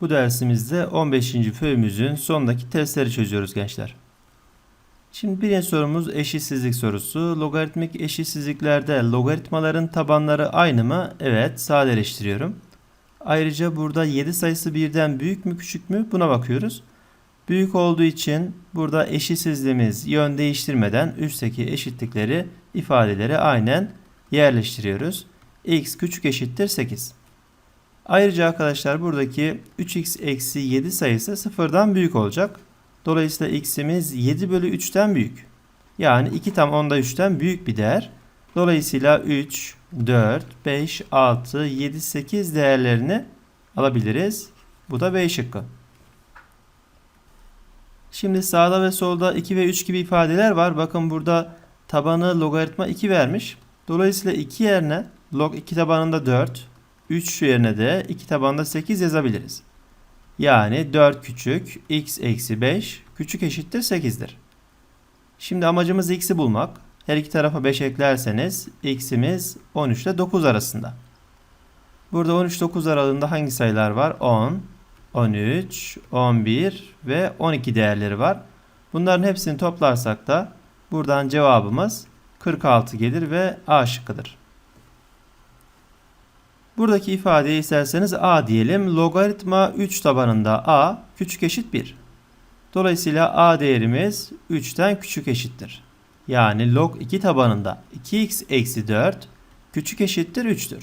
Bu dersimizde 15. föyümüzün sondaki testleri çözüyoruz gençler. Şimdi birinci sorumuz eşitsizlik sorusu. Logaritmik eşitsizliklerde logaritmaların tabanları aynı mı? Evet, sadeleştiriyorum. Ayrıca burada 7 sayısı birden büyük mü küçük mü buna bakıyoruz. Büyük olduğu için burada eşitsizliğimiz yön değiştirmeden üstteki eşitlikleri ifadeleri aynen yerleştiriyoruz. x küçük eşittir 8. Ayrıca arkadaşlar buradaki 3x eksi 7 sayısı sıfırdan büyük olacak. Dolayısıyla x'imiz 7 bölü 3'ten büyük. Yani 2 tam onda 3'ten büyük bir değer. Dolayısıyla 3, 4, 5, 6, 7, 8 değerlerini alabiliriz. Bu da B şıkkı. Şimdi sağda ve solda 2 ve 3 gibi ifadeler var. Bakın burada tabanı logaritma 2 vermiş. Dolayısıyla 2 yerine log 2 tabanında 4, 3 yerine de 2 tabanında 8 yazabiliriz. Yani 4 küçük x eksi 5 küçük eşittir 8'dir. Şimdi amacımız x'i bulmak. Her iki tarafa 5 eklerseniz x'imiz 13 ile 9 arasında. Burada 13-9 aralığında hangi sayılar var? 10, 13, 11 ve 12 değerleri var. Bunların hepsini toplarsak da buradan cevabımız 46 gelir ve A şıkkıdır. Buradaki ifadeyi isterseniz a diyelim. Logaritma 3 tabanında a küçük eşit 1. Dolayısıyla a değerimiz 3'ten küçük eşittir. Yani log 2 tabanında 2x eksi 4 küçük eşittir 3'tür.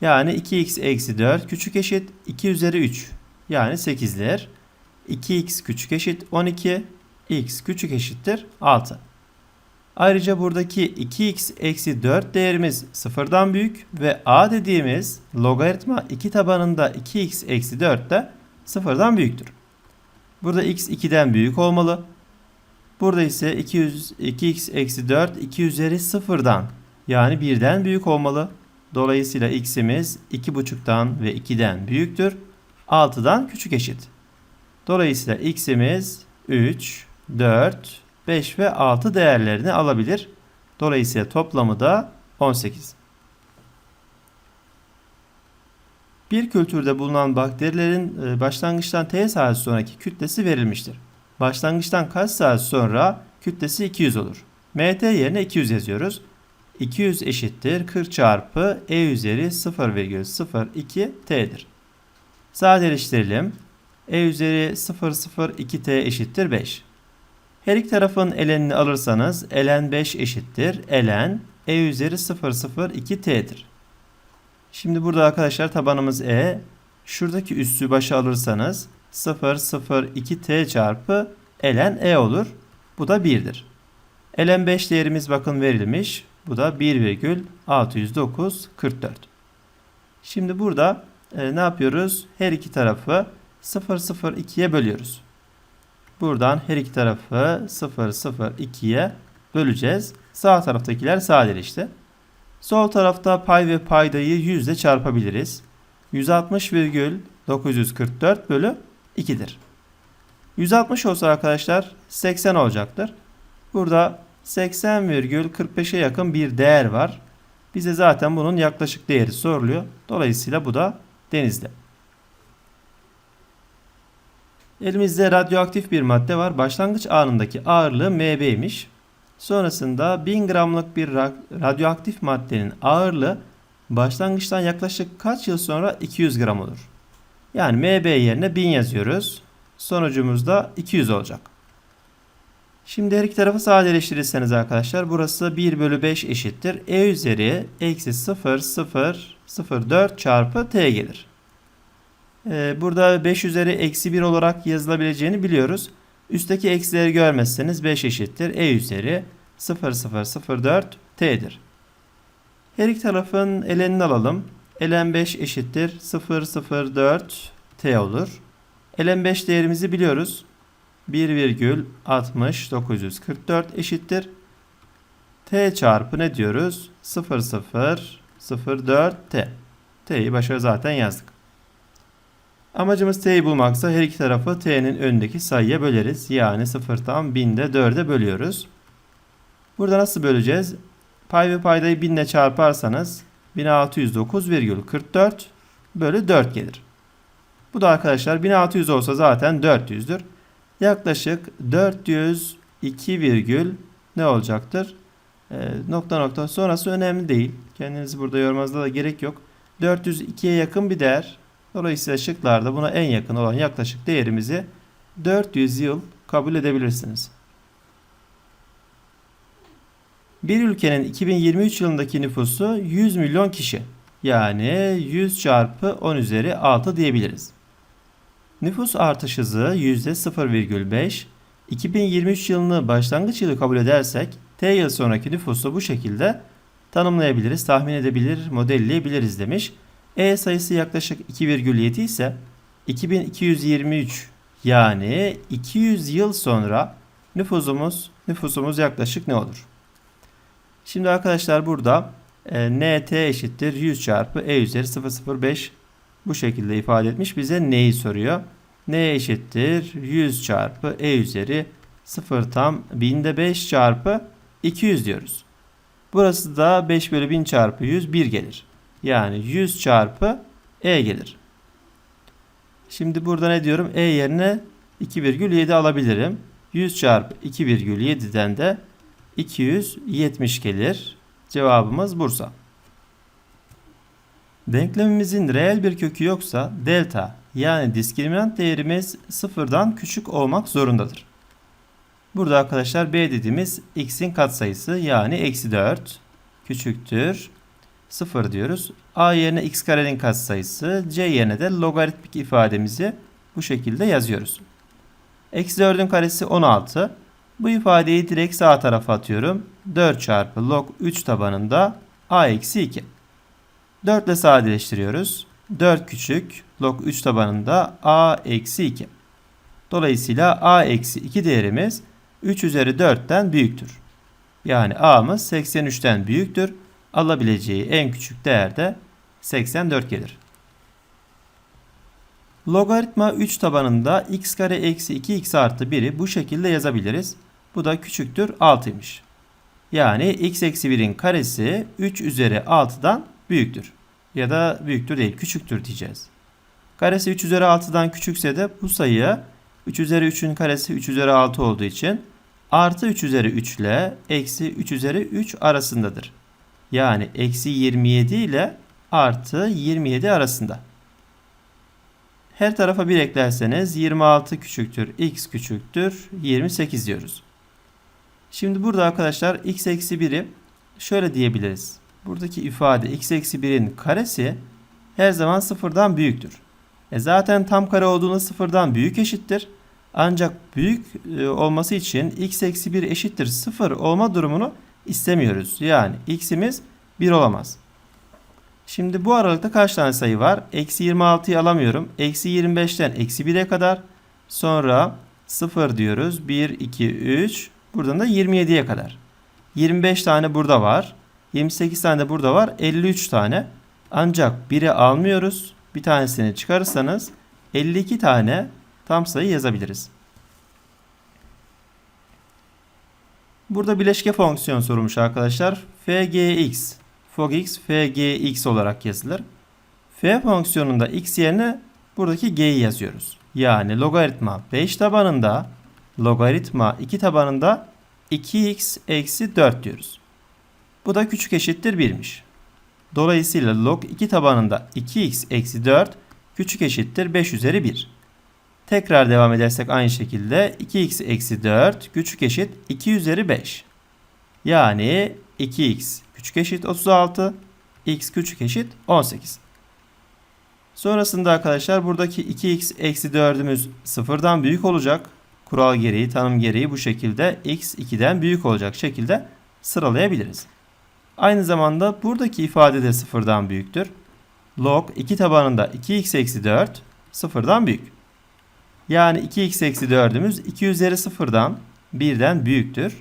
Yani 2x eksi 4 küçük eşit 2 üzeri 3 yani 8'ler. 2x küçük eşit 12 x küçük eşittir 6. Ayrıca buradaki 2x eksi 4 değerimiz sıfırdan büyük ve a dediğimiz logaritma 2 tabanında 2x eksi 4 de sıfırdan büyüktür. Burada x 2'den büyük olmalı. Burada ise 200, 2x eksi 4 2 üzeri sıfırdan yani 1'den büyük olmalı. Dolayısıyla x'imiz 2,5'tan ve 2'den büyüktür. 6'dan küçük eşit. Dolayısıyla x'imiz 3, 4, 5 ve 6 değerlerini alabilir. Dolayısıyla toplamı da 18. Bir kültürde bulunan bakterilerin e, başlangıçtan T saat sonraki kütlesi verilmiştir. Başlangıçtan kaç saat sonra kütlesi 200 olur. MT yerine 200 yazıyoruz. 200 eşittir 40 çarpı E üzeri 0,02 T'dir. Sadeleştirelim. E üzeri 0,02 T eşittir 5. Her iki tarafın elenini alırsanız elen 5 eşittir. Elen e üzeri 002t'dir. Şimdi burada arkadaşlar tabanımız e. Şuradaki üssü başa alırsanız 002t çarpı elen e olur. Bu da 1'dir. Elen 5 değerimiz bakın verilmiş. Bu da 1,60944. Şimdi burada e, ne yapıyoruz? Her iki tarafı 002'ye bölüyoruz. Buradan her iki tarafı 0 0 2'ye böleceğiz. Sağ taraftakiler sadeleşti. Sol tarafta pay ve paydayı 100 ile çarpabiliriz. 160,944 bölü 2'dir. 160 olsa arkadaşlar 80 olacaktır. Burada 80,45'e yakın bir değer var. Bize zaten bunun yaklaşık değeri soruluyor. Dolayısıyla bu da denizde. Elimizde radyoaktif bir madde var. Başlangıç anındaki ağırlığı MB'ymiş. Sonrasında 1000 gramlık bir radyoaktif maddenin ağırlığı başlangıçtan yaklaşık kaç yıl sonra 200 gram olur. Yani MB yerine 1000 yazıyoruz. Sonucumuz da 200 olacak. Şimdi her iki tarafı sadeleştirirseniz arkadaşlar burası 1 bölü 5 eşittir. E üzeri eksi 0 0 0 4 çarpı T gelir. Ee, burada 5 üzeri eksi 1 olarak yazılabileceğini biliyoruz. Üstteki eksileri görmezseniz 5 eşittir. E üzeri 0004 t'dir. Her iki tarafın elenini alalım. Elen 5 eşittir 004 t olur. Elen 5 değerimizi biliyoruz. 1,60944 eşittir. t çarpı ne diyoruz? 0004 t. t'yi başa zaten yazdık. Amacımız t'yi bulmaksa her iki tarafı t'nin önündeki sayıya böleriz. Yani 0'tan 1000'de 4'e bölüyoruz. Burada nasıl böleceğiz? Pay ve paydayı 1000 ile çarparsanız 1609,44 bölü 4 gelir. Bu da arkadaşlar 1600 olsa zaten 400'dür. Yaklaşık 402 virgül ne olacaktır? Ee, nokta nokta sonrası önemli değil. Kendinizi burada yormanıza da gerek yok. 402'ye yakın bir değer. Dolayısıyla şıklarda buna en yakın olan yaklaşık değerimizi 400 yıl kabul edebilirsiniz. Bir ülkenin 2023 yılındaki nüfusu 100 milyon kişi. Yani 100 çarpı 10 üzeri 6 diyebiliriz. Nüfus artış hızı %0,5. 2023 yılını başlangıç yılı kabul edersek T yıl sonraki nüfusu bu şekilde tanımlayabiliriz, tahmin edebilir, modelleyebiliriz demiş. E sayısı yaklaşık 2,7 ise 2223 yani 200 yıl sonra nüfusumuz nüfusumuz yaklaşık ne olur? Şimdi arkadaşlar burada e, nt eşittir 100 çarpı e üzeri 005 bu şekilde ifade etmiş. Bize neyi soruyor? n eşittir 100 çarpı e üzeri 0 tam binde 5 çarpı 200 diyoruz. Burası da 5 bölü 1000 çarpı 100 1 gelir. Yani 100 çarpı e gelir. Şimdi burada ne diyorum? E yerine 2,7 alabilirim. 100 çarpı 2,7'den de 270 gelir. Cevabımız Bursa. Denklemimizin reel bir kökü yoksa delta yani diskriminant değerimiz sıfırdan küçük olmak zorundadır. Burada arkadaşlar b dediğimiz x'in katsayısı yani eksi 4 küçüktür 0 diyoruz. a yerine x karenin katsayısı c yerine de logaritmik ifademizi bu şekilde yazıyoruz. Eksi 4'ün karesi 16. Bu ifadeyi direkt sağ tarafa atıyorum. 4 çarpı log 3 tabanında a eksi 2. 4 ile sadeleştiriyoruz. 4 küçük log 3 tabanında a eksi 2. Dolayısıyla a eksi 2 değerimiz 3 üzeri 4'ten büyüktür. Yani a'mız 83'ten büyüktür. Alabileceği en küçük değer de 84 gelir. Logaritma 3 tabanında x kare eksi 2x artı 1'i bu şekilde yazabiliriz. Bu da küçüktür 6'ymış. Yani x eksi 1'in karesi 3 üzeri 6'dan büyüktür. Ya da büyüktür değil küçüktür diyeceğiz. Karesi 3 üzeri 6'dan küçükse de bu sayı 3 üzeri 3'ün karesi 3 üzeri 6 olduğu için artı 3 üzeri 3 ile eksi 3 üzeri 3 arasındadır. Yani eksi 27 ile artı 27 arasında. Her tarafa 1 eklerseniz 26 küçüktür x küçüktür 28 diyoruz. Şimdi burada arkadaşlar x eksi 1'i şöyle diyebiliriz. Buradaki ifade x eksi 1'in karesi her zaman sıfırdan büyüktür. E zaten tam kare olduğunda sıfırdan büyük eşittir. Ancak büyük e, olması için x eksi 1 eşittir 0 olma durumunu istemiyoruz. Yani x'imiz 1 olamaz. Şimdi bu aralıkta kaç tane sayı var? Eksi 26'yı alamıyorum. Eksi 25'ten eksi 1'e kadar. Sonra 0 diyoruz. 1, 2, 3. Buradan da 27'ye kadar. 25 tane burada var. 28 tane de burada var. 53 tane. Ancak 1'i almıyoruz. Bir tanesini çıkarırsanız 52 tane tam sayı yazabiliriz. Burada bileşke fonksiyon sorulmuş arkadaşlar. fgx, fogx, fgx olarak yazılır. f fonksiyonunda x yerine buradaki g'yi yazıyoruz. Yani logaritma 5 tabanında logaritma 2 tabanında 2x eksi 4 diyoruz. Bu da küçük eşittir 1'miş. Dolayısıyla log 2 tabanında 2x eksi 4 küçük eşittir 5 üzeri 1. Tekrar devam edersek aynı şekilde 2x eksi 4 küçük eşit 2 üzeri 5. Yani 2x küçük eşit 36, x küçük eşit 18. Sonrasında arkadaşlar buradaki 2x eksi 4'ümüz sıfırdan büyük olacak. Kural gereği, tanım gereği bu şekilde x 2'den büyük olacak şekilde sıralayabiliriz. Aynı zamanda buradaki ifade de sıfırdan büyüktür. Log 2 tabanında 2x eksi 4 sıfırdan büyük. Yani 2x eksi 4'ümüz 2 üzeri sıfırdan 1'den büyüktür.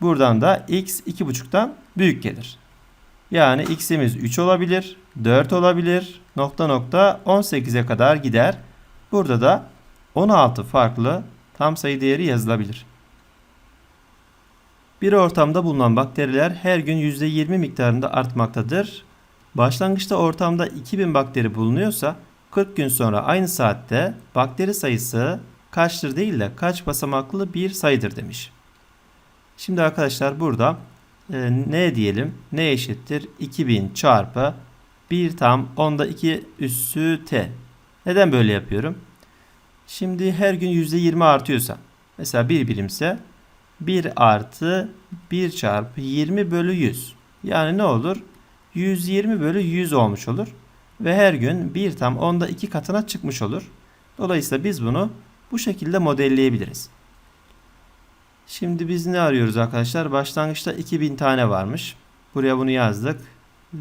Buradan da x 2,5'tan büyük gelir. Yani x'imiz 3 olabilir, 4 olabilir, nokta nokta 18'e kadar gider. Burada da 16 farklı tam sayı değeri yazılabilir. Bir ortamda bulunan bakteriler her gün %20 miktarında artmaktadır. Başlangıçta ortamda 2000 bakteri bulunuyorsa 40 gün sonra aynı saatte bakteri sayısı kaçtır değil de kaç basamaklı bir sayıdır demiş. Şimdi arkadaşlar burada e, ne diyelim? Ne eşittir? 2000 çarpı 1 tam onda 2 üssü t. Neden böyle yapıyorum? Şimdi her gün %20 artıyorsa mesela 1 birimse 1 artı 1 çarpı 20 bölü 100. Yani ne olur? 120 bölü 100 olmuş olur. Ve her gün 1 tam onda 2 katına çıkmış olur. Dolayısıyla biz bunu bu şekilde modelleyebiliriz. Şimdi biz ne arıyoruz arkadaşlar? Başlangıçta 2000 tane varmış. Buraya bunu yazdık.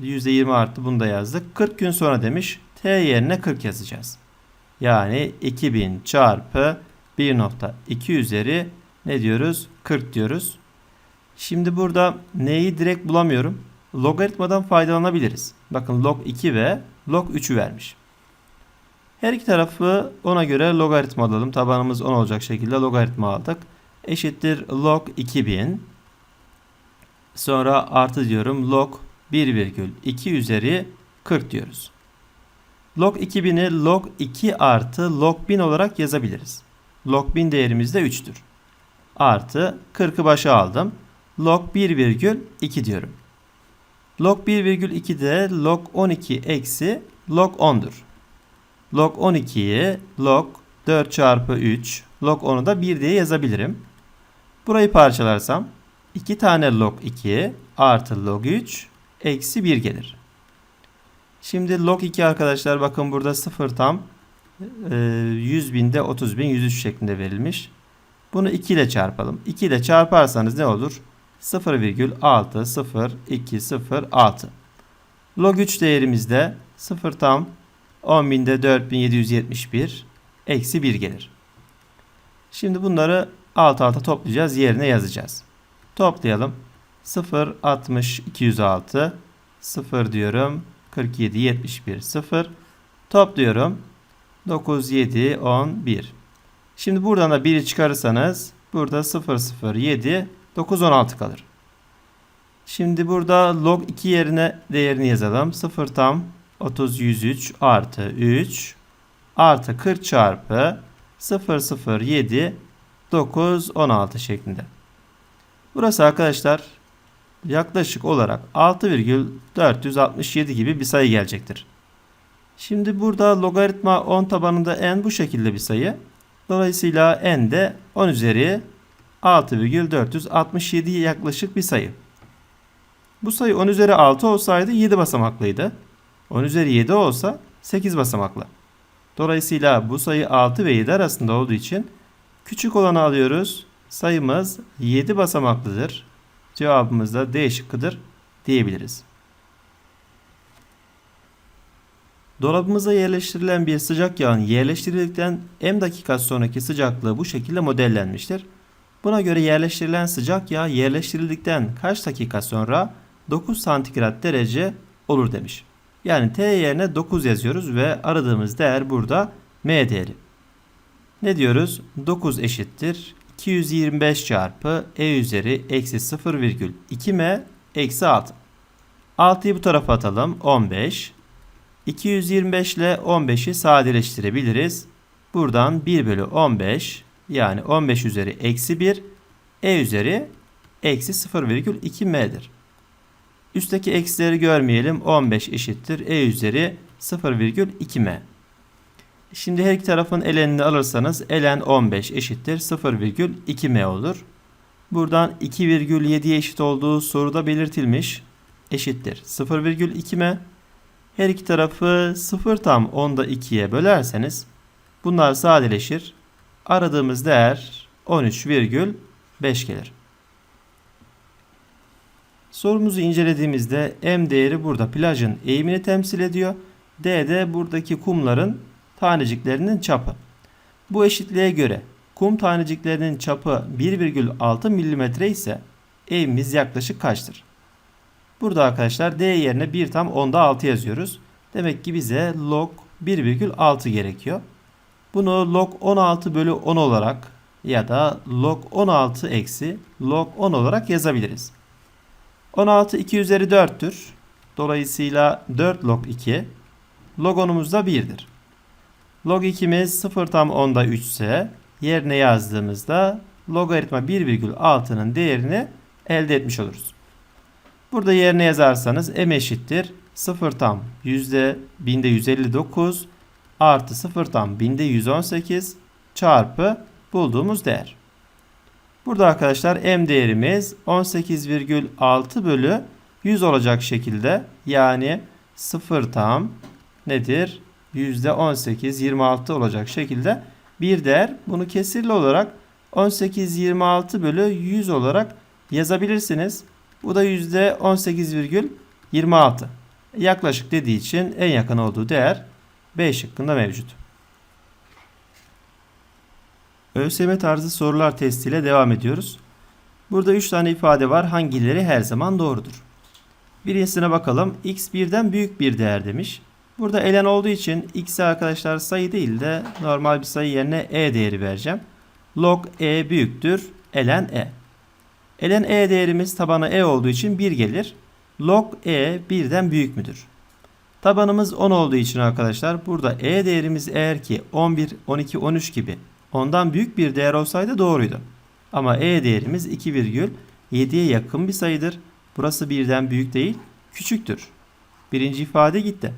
%20 arttı bunu da yazdık. 40 gün sonra demiş. T yerine 40 yazacağız. Yani 2000 çarpı 1.2 üzeri ne diyoruz? 40 diyoruz. Şimdi burada neyi direkt bulamıyorum. Logaritmadan faydalanabiliriz. Bakın log 2 ve log 3'ü vermiş. Her iki tarafı ona göre logaritma alalım. Tabanımız 10 olacak şekilde logaritma aldık. Eşittir log 2000. Sonra artı diyorum log 1,2 üzeri 40 diyoruz. Log 2000'i log 2 artı log 1000 olarak yazabiliriz. Log 1000 değerimiz de 3'tür. Artı 40'ı başa aldım. Log 1,2 diyorum. Log 1,2 de log 12 eksi log 10'dur. Log 12'yi log 4 çarpı 3 log 10'u da 1 diye yazabilirim. Burayı parçalarsam 2 tane log 2 artı log 3 eksi 1 gelir. Şimdi log 2 arkadaşlar bakın burada 0 tam e, 100 binde 30 bin 103 şeklinde verilmiş. Bunu 2 ile çarpalım. 2 ile çarparsanız ne olur? 0,60206. Log 3 değerimizde 0 tam 10 binde 4771 eksi 1 gelir. Şimdi bunları alt alta toplayacağız. Yerine yazacağız. Toplayalım. 0, 60, 206. 0 diyorum. 47, 71, 0. Topluyorum. 9, 7, 10, 1. Şimdi buradan da 1'i çıkarırsanız burada 0, 0, 7, 9, 16 kalır. Şimdi burada log 2 yerine değerini yazalım. 0 tam 30, 103 artı 3 artı 40 çarpı 0, 0, 7, 9, 16 şeklinde. Burası arkadaşlar yaklaşık olarak 6,467 gibi bir sayı gelecektir. Şimdi burada logaritma 10 tabanında n bu şekilde bir sayı. Dolayısıyla n de 10 üzeri 6,467 yaklaşık bir sayı. Bu sayı 10 üzeri 6 olsaydı 7 basamaklıydı. 10 üzeri 7 olsa 8 basamaklı. Dolayısıyla bu sayı 6 ve 7 arasında olduğu için küçük olanı alıyoruz. Sayımız 7 basamaklıdır. Cevabımız da D şıkkıdır diyebiliriz. Dolabımıza yerleştirilen bir sıcak yağın yerleştirildikten m dakika sonraki sıcaklığı bu şekilde modellenmiştir. Buna göre yerleştirilen sıcak yağ yerleştirildikten kaç dakika sonra 9 santigrat derece olur demiş. Yani T yerine 9 yazıyoruz ve aradığımız değer burada M değeri. Ne diyoruz? 9 eşittir 225 çarpı E üzeri eksi 0,2 M eksi 6. 6'yı bu tarafa atalım. 15. 225 ile 15'i sadeleştirebiliriz. Buradan 1 bölü 15 yani 15 üzeri eksi 1 E üzeri eksi 0,2 M'dir. Üstteki eksileri görmeyelim. 15 eşittir. E üzeri 0,2 M. Şimdi her iki tarafın elenini alırsanız elen 15 eşittir 0,2 M olur. Buradan 2,7'ye eşit olduğu soruda belirtilmiş. Eşittir 0,2 M. Her iki tarafı 0 tam 10'da 2'ye bölerseniz bunlar sadeleşir. Aradığımız değer 13,5 gelir. Sorumuzu incelediğimizde M değeri burada plajın eğimini temsil ediyor. D de buradaki kumların taneciklerinin çapı. Bu eşitliğe göre kum taneciklerinin çapı 1,6 mm ise eğimimiz yaklaşık kaçtır? Burada arkadaşlar D yerine 1 tam 10'da 6 yazıyoruz. Demek ki bize log 1,6 gerekiyor. Bunu log 16 bölü 10 olarak ya da log 16 eksi log 10 olarak yazabiliriz. 16 2 üzeri 4'tür. Dolayısıyla 4 log 2 log 10'umuz da 1'dir. Log 2'miz 0 tam 10'da 3 ise yerine yazdığımızda logaritma 1,6'nın değerini elde etmiş oluruz. Burada yerine yazarsanız m eşittir 0 tam yüzde binde 159 artı 0 tam binde 118 çarpı bulduğumuz değer. Burada arkadaşlar m değerimiz 18,6 bölü 100 olacak şekilde yani 0 tam nedir? %18 26 olacak şekilde bir değer. Bunu kesirli olarak 18 26 bölü 100 olarak yazabilirsiniz. Bu da %18,26. Yaklaşık dediği için en yakın olduğu değer B şıkkında mevcut. ÖSYM tarzı sorular testiyle devam ediyoruz. Burada 3 tane ifade var. Hangileri her zaman doğrudur? Birincisine bakalım. X birden büyük bir değer demiş. Burada elen olduğu için x'e arkadaşlar sayı değil de normal bir sayı yerine e değeri vereceğim. Log e büyüktür. elen e. Elen e değerimiz tabana e olduğu için 1 gelir. Log e birden büyük müdür? Tabanımız 10 olduğu için arkadaşlar burada e değerimiz eğer ki 11, 12, 13 gibi ondan büyük bir değer olsaydı doğruydu. Ama e değerimiz 2,7'ye yakın bir sayıdır. Burası birden büyük değil, küçüktür. Birinci ifade gitti.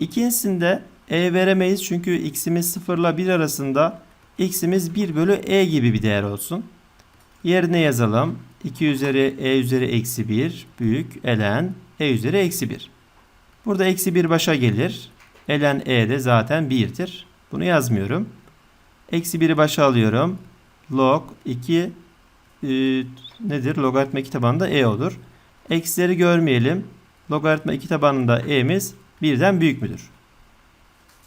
İkincisinde e veremeyiz çünkü x'imiz 0 ile 1 arasında x'imiz 1 bölü e gibi bir değer olsun. Yerine yazalım. 2 üzeri e üzeri eksi 1 büyük elen e üzeri eksi 1. Burada eksi 1 başa gelir. Elen e de zaten 1'dir. Bunu yazmıyorum. Eksi 1'i başa alıyorum. Log 2 e, nedir? Logaritma 2 tabanında e olur. Eksileri görmeyelim. Logaritma 2 tabanında e'miz 1'den büyük müdür?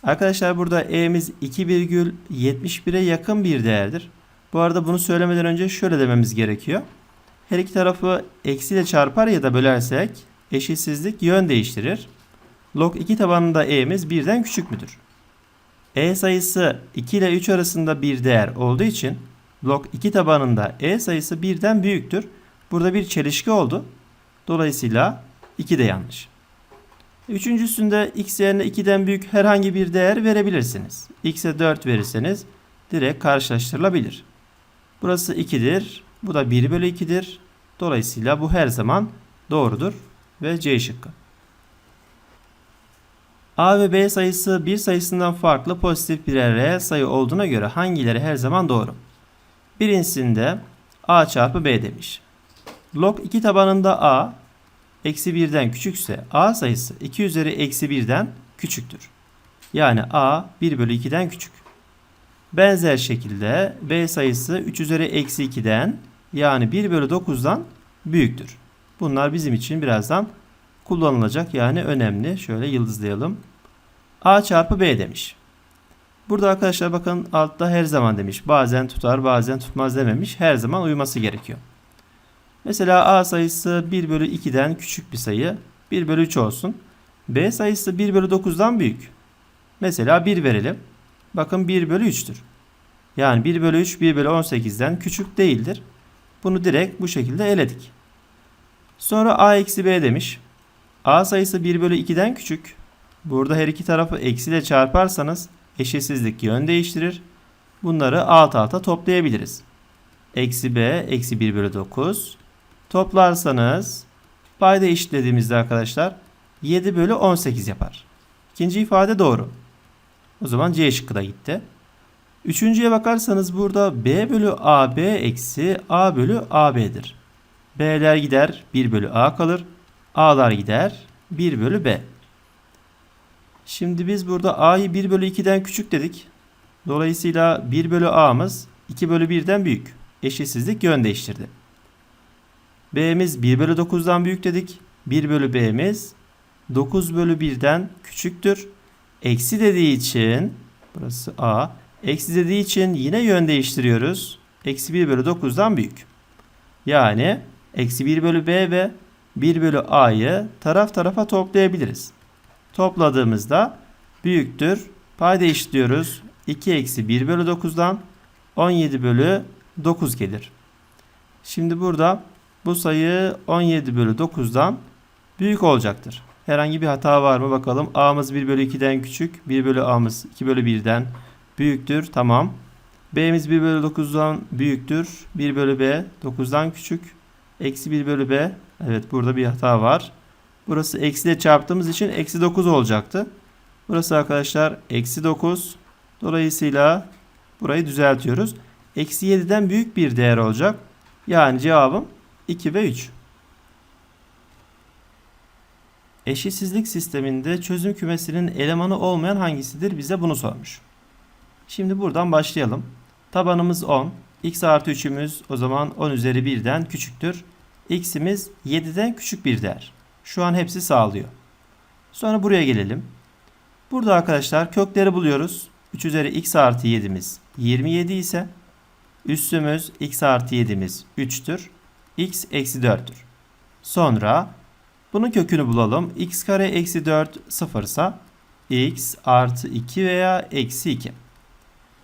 Arkadaşlar burada e'miz 2,71'e yakın bir değerdir. Bu arada bunu söylemeden önce şöyle dememiz gerekiyor. Her iki tarafı eksiyle çarpar ya da bölersek eşitsizlik yön değiştirir. Log 2 tabanında e'miz 1'den küçük müdür? e sayısı 2 ile 3 arasında bir değer olduğu için log 2 tabanında e sayısı 1'den büyüktür. Burada bir çelişki oldu. Dolayısıyla 2 de yanlış. Üçüncüsünde x yerine 2'den büyük herhangi bir değer verebilirsiniz. x'e 4 verirseniz direkt karşılaştırılabilir. Burası 2'dir. Bu da 1 bölü 2'dir. Dolayısıyla bu her zaman doğrudur ve C şıkkı. A ve B sayısı bir sayısından farklı pozitif birer reel sayı olduğuna göre hangileri her zaman doğru? Birincisinde A çarpı B demiş. Log 2 tabanında A eksi 1'den küçükse A sayısı 2 üzeri eksi 1'den küçüktür. Yani A 1 bölü 2'den küçük. Benzer şekilde B sayısı 3 üzeri eksi 2'den yani 1 bölü 9'dan büyüktür. Bunlar bizim için birazdan kullanılacak yani önemli. Şöyle yıldızlayalım. A çarpı B demiş. Burada arkadaşlar bakın altta her zaman demiş. Bazen tutar bazen tutmaz dememiş. Her zaman uyması gerekiyor. Mesela A sayısı 1 bölü 2'den küçük bir sayı. 1 bölü 3 olsun. B sayısı 1 bölü 9'dan büyük. Mesela 1 verelim. Bakın 1 bölü 3'tür. Yani 1 bölü 3 1 bölü 18'den küçük değildir. Bunu direkt bu şekilde eledik. Sonra A eksi B demiş. A sayısı 1 bölü 2'den küçük. Burada her iki tarafı eksiyle çarparsanız eşitsizlik yön değiştirir. Bunları alt alta toplayabiliriz. Eksi b eksi 1 bölü 9. Toplarsanız payda eşitlediğimizde arkadaşlar 7 bölü 18 yapar. İkinci ifade doğru. O zaman C şıkkı da gitti. Üçüncüye bakarsanız burada B bölü AB eksi A bölü AB'dir. B'ler gider 1 bölü A kalır. A'lar gider 1 bölü B. Şimdi biz burada a'yı 1 bölü 2'den küçük dedik. Dolayısıyla 1 bölü a'mız 2 bölü 1'den büyük. Eşitsizlik yön değiştirdi. b'miz 1 bölü 9'dan büyük dedik. 1 bölü b'miz 9 bölü 1'den küçüktür. Eksi dediği için burası a. Eksi dediği için yine yön değiştiriyoruz. Eksi 1 bölü 9'dan büyük. Yani eksi 1 bölü b ve 1 bölü a'yı taraf tarafa toplayabiliriz. Topladığımızda büyüktür. Payda eşitliyoruz. 2 eksi 1 bölü 9'dan 17 bölü 9 gelir. Şimdi burada bu sayı 17 bölü 9'dan büyük olacaktır. Herhangi bir hata var mı bakalım. A'mız 1 bölü 2'den küçük. 1 bölü A'mız 2 bölü 1'den büyüktür. Tamam. B'miz 1 bölü 9'dan büyüktür. 1 bölü B 9'dan küçük. Eksi 1 bölü B. Evet burada bir hata var. Burası eksiyle çarptığımız için eksi 9 olacaktı. Burası arkadaşlar eksi 9. Dolayısıyla burayı düzeltiyoruz. Eksi 7'den büyük bir değer olacak. Yani cevabım 2 ve 3. Eşitsizlik sisteminde çözüm kümesinin elemanı olmayan hangisidir bize bunu sormuş. Şimdi buradan başlayalım. Tabanımız 10. X artı 3'ümüz o zaman 10 üzeri 1'den küçüktür. X'imiz 7'den küçük bir değer. Şu an hepsi sağlıyor. Sonra buraya gelelim. Burada arkadaşlar kökleri buluyoruz. 3 üzeri x artı 7'miz 27 ise üssümüz x artı 7'miz 3'tür. x eksi 4'tür. Sonra bunun kökünü bulalım. x kare eksi 4 sıfırsa x artı 2 veya eksi 2.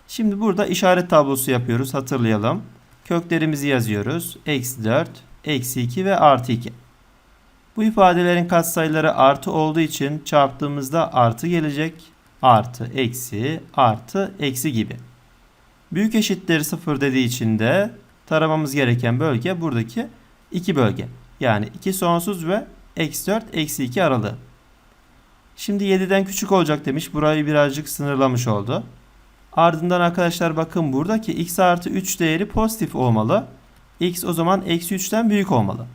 Şimdi burada işaret tablosu yapıyoruz. Hatırlayalım. Köklerimizi yazıyoruz. Eksi 4, eksi 2 ve artı 2. Bu ifadelerin katsayıları artı olduğu için çarptığımızda artı gelecek. Artı, eksi, artı, eksi gibi. Büyük eşittir 0 dediği için de taramamız gereken bölge buradaki 2 bölge. Yani 2 sonsuz ve eksi 4, eksi 2 aralığı. Şimdi 7'den küçük olacak demiş. Burayı birazcık sınırlamış oldu. Ardından arkadaşlar bakın buradaki x artı 3 değeri pozitif olmalı. X o zaman eksi 3'ten büyük olmalı.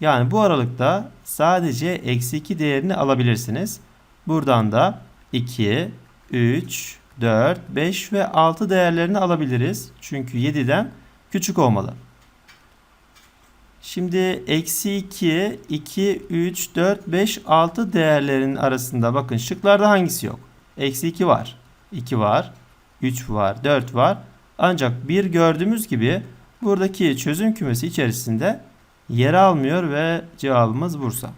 Yani bu aralıkta sadece eksi 2 değerini alabilirsiniz. Buradan da 2, 3, 4, 5 ve 6 değerlerini alabiliriz. Çünkü 7'den küçük olmalı. Şimdi eksi 2, 2, 3, 4, 5, 6 değerlerin arasında bakın şıklarda hangisi yok? Eksi 2 var, 2 var, 3 var, 4 var. Ancak bir gördüğümüz gibi buradaki çözüm kümesi içerisinde yer almıyor ve cevabımız Bursa.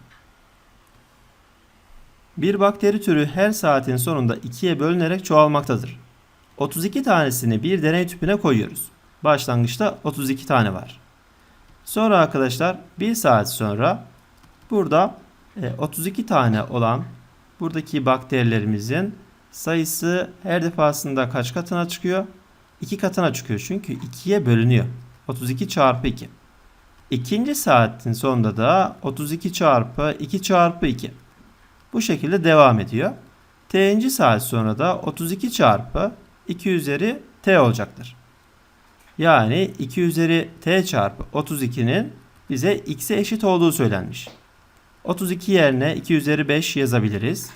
Bir bakteri türü her saatin sonunda ikiye bölünerek çoğalmaktadır. 32 tanesini bir deney tüpüne koyuyoruz. Başlangıçta 32 tane var. Sonra arkadaşlar 1 saat sonra burada 32 tane olan buradaki bakterilerimizin sayısı her defasında kaç katına çıkıyor? 2 katına çıkıyor çünkü 2'ye bölünüyor. 32 çarpı 2. İkinci saatin sonunda da 32 çarpı 2 çarpı 2. Bu şekilde devam ediyor. T'inci saat sonra da 32 çarpı 2 üzeri T olacaktır. Yani 2 üzeri T çarpı 32'nin bize x'e eşit olduğu söylenmiş. 32 yerine 2 üzeri 5 yazabiliriz.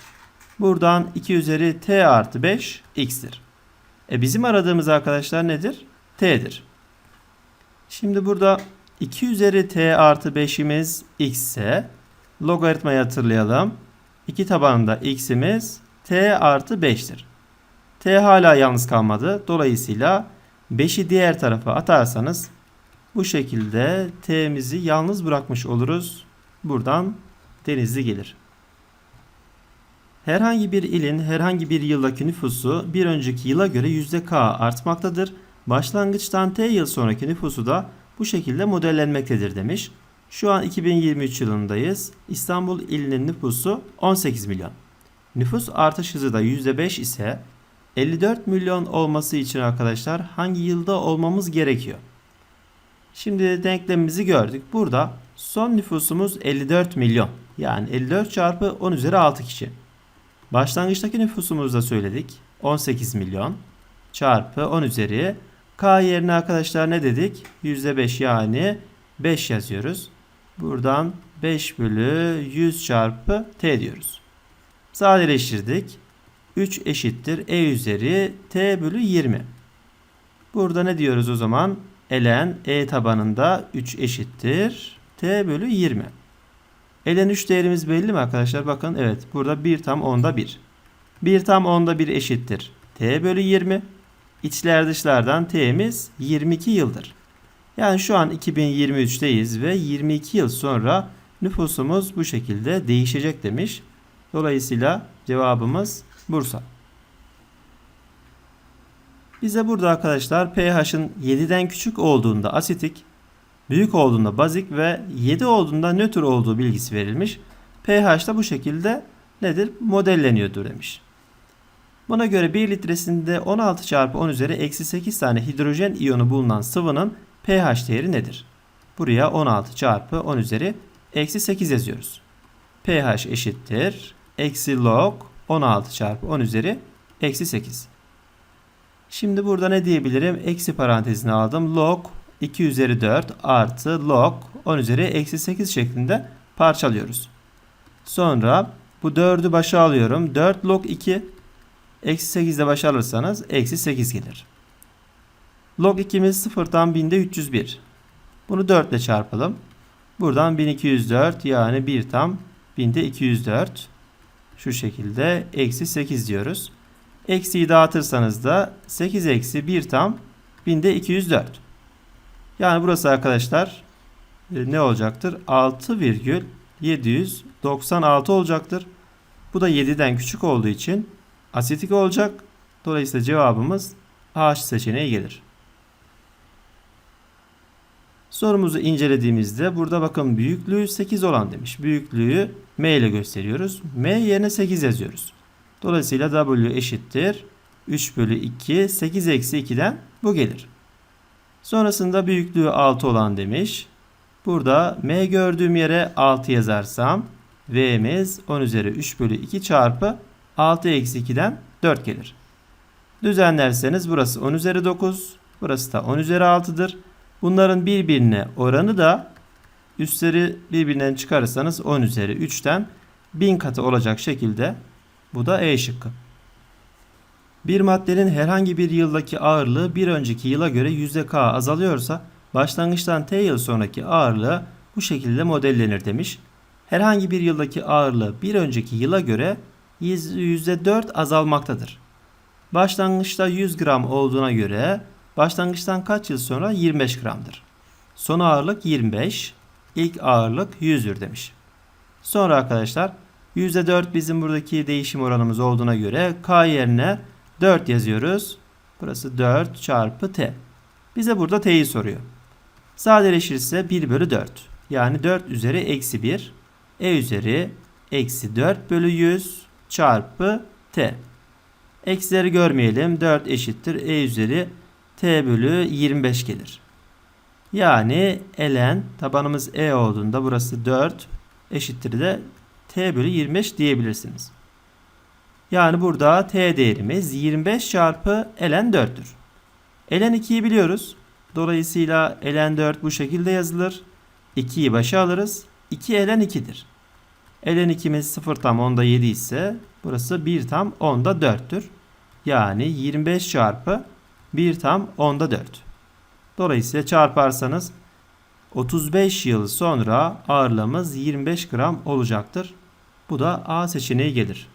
Buradan 2 üzeri T artı 5 x'tir. E bizim aradığımız arkadaşlar nedir? T'dir. Şimdi burada 2 üzeri t artı 5'imiz x ise logaritmayı hatırlayalım. 2 tabanında x'imiz t artı 5'tir. t hala yalnız kalmadı. Dolayısıyla 5'i diğer tarafa atarsanız bu şekilde t'mizi yalnız bırakmış oluruz. Buradan denizli gelir. Herhangi bir ilin herhangi bir yıldaki nüfusu bir önceki yıla göre %k artmaktadır. Başlangıçtan t yıl sonraki nüfusu da bu şekilde modellenmektedir demiş. Şu an 2023 yılındayız. İstanbul ilinin nüfusu 18 milyon. Nüfus artış hızı da %5 ise 54 milyon olması için arkadaşlar hangi yılda olmamız gerekiyor? Şimdi denklemimizi gördük. Burada son nüfusumuz 54 milyon. Yani 54 çarpı 10 üzeri 6 kişi. Başlangıçtaki nüfusumuzu da söyledik. 18 milyon çarpı 10 üzeri K yerine arkadaşlar ne dedik? %5 yani 5 yazıyoruz. Buradan 5 bölü 100 çarpı T diyoruz. Sadeleştirdik. 3 eşittir E üzeri T bölü 20. Burada ne diyoruz o zaman? Ln E tabanında 3 eşittir T bölü 20. Ln 3 değerimiz belli mi arkadaşlar? Bakın evet burada 1 tam onda 1. 1 tam onda 1 eşittir. T bölü 20. İçler dışlardan T'miz 22 yıldır. Yani şu an 2023'teyiz ve 22 yıl sonra nüfusumuz bu şekilde değişecek demiş. Dolayısıyla cevabımız Bursa. Bize burada arkadaşlar pH'ın 7'den küçük olduğunda asitik, büyük olduğunda bazik ve 7 olduğunda nötr olduğu bilgisi verilmiş. pH da bu şekilde nedir? Modelleniyordur demiş. Buna göre 1 litresinde 16 çarpı 10 üzeri eksi 8 tane hidrojen iyonu bulunan sıvının pH değeri nedir? Buraya 16 çarpı 10 üzeri eksi 8 yazıyoruz. pH eşittir. Eksi log 16 çarpı 10 üzeri eksi 8. Şimdi burada ne diyebilirim? Eksi parantezine aldım. Log 2 üzeri 4 artı log 10 üzeri eksi 8 şeklinde parçalıyoruz. Sonra bu 4'ü başa alıyorum. 4 log 2 eksi 8 de başa alırsanız eksi 8 gelir. Log 2'miz 0'dan 1000'de 301. Bunu 4 ile çarpalım. Buradan 1204 yani 1 tam 1000'de 204. Şu şekilde eksi 8 diyoruz. Eksiyi dağıtırsanız da 8 eksi 1 tam 1000'de 204. Yani burası arkadaşlar e, ne olacaktır? 6,796 olacaktır. Bu da 7'den küçük olduğu için asitik olacak. Dolayısıyla cevabımız A seçeneği gelir. Sorumuzu incelediğimizde burada bakın büyüklüğü 8 olan demiş. Büyüklüğü M ile gösteriyoruz. M yerine 8 yazıyoruz. Dolayısıyla W eşittir. 3 bölü 2 8 eksi 2'den bu gelir. Sonrasında büyüklüğü 6 olan demiş. Burada M gördüğüm yere 6 yazarsam V'miz 10 üzeri 3 bölü 2 çarpı 6 eksi 2'den 4 gelir. Düzenlerseniz burası 10 üzeri 9. Burası da 10 üzeri 6'dır. Bunların birbirine oranı da üstleri birbirinden çıkarırsanız 10 üzeri 3'ten 1000 katı olacak şekilde bu da E şıkkı. Bir maddenin herhangi bir yıldaki ağırlığı bir önceki yıla göre %K azalıyorsa başlangıçtan T yıl sonraki ağırlığı bu şekilde modellenir demiş. Herhangi bir yıldaki ağırlığı bir önceki yıla göre %4 azalmaktadır. Başlangıçta 100 gram olduğuna göre başlangıçtan kaç yıl sonra 25 gramdır. Son ağırlık 25, ilk ağırlık 100'dür demiş. Sonra arkadaşlar %4 bizim buradaki değişim oranımız olduğuna göre K yerine 4 yazıyoruz. Burası 4 çarpı T. Bize burada T'yi soruyor. Sadeleşirse 1 bölü 4. Yani 4 üzeri eksi 1. E üzeri eksi 4 bölü 100 çarpı T. Eksileri görmeyelim. 4 eşittir. E üzeri T bölü 25 gelir. Yani ln tabanımız E olduğunda burası 4 eşittir de T bölü 25 diyebilirsiniz. Yani burada T değerimiz 25 çarpı ln 4'tür. ln 2'yi biliyoruz. Dolayısıyla ln 4 bu şekilde yazılır. 2'yi başa alırız. 2 ln 2'dir. Ln 2'miz 0 tam 10'da 7 ise burası 1 tam 10'da 4'tür. Yani 25 çarpı 1 tam 10'da 4. Dolayısıyla çarparsanız 35 yıl sonra ağırlığımız 25 gram olacaktır. Bu da A seçeneği gelir.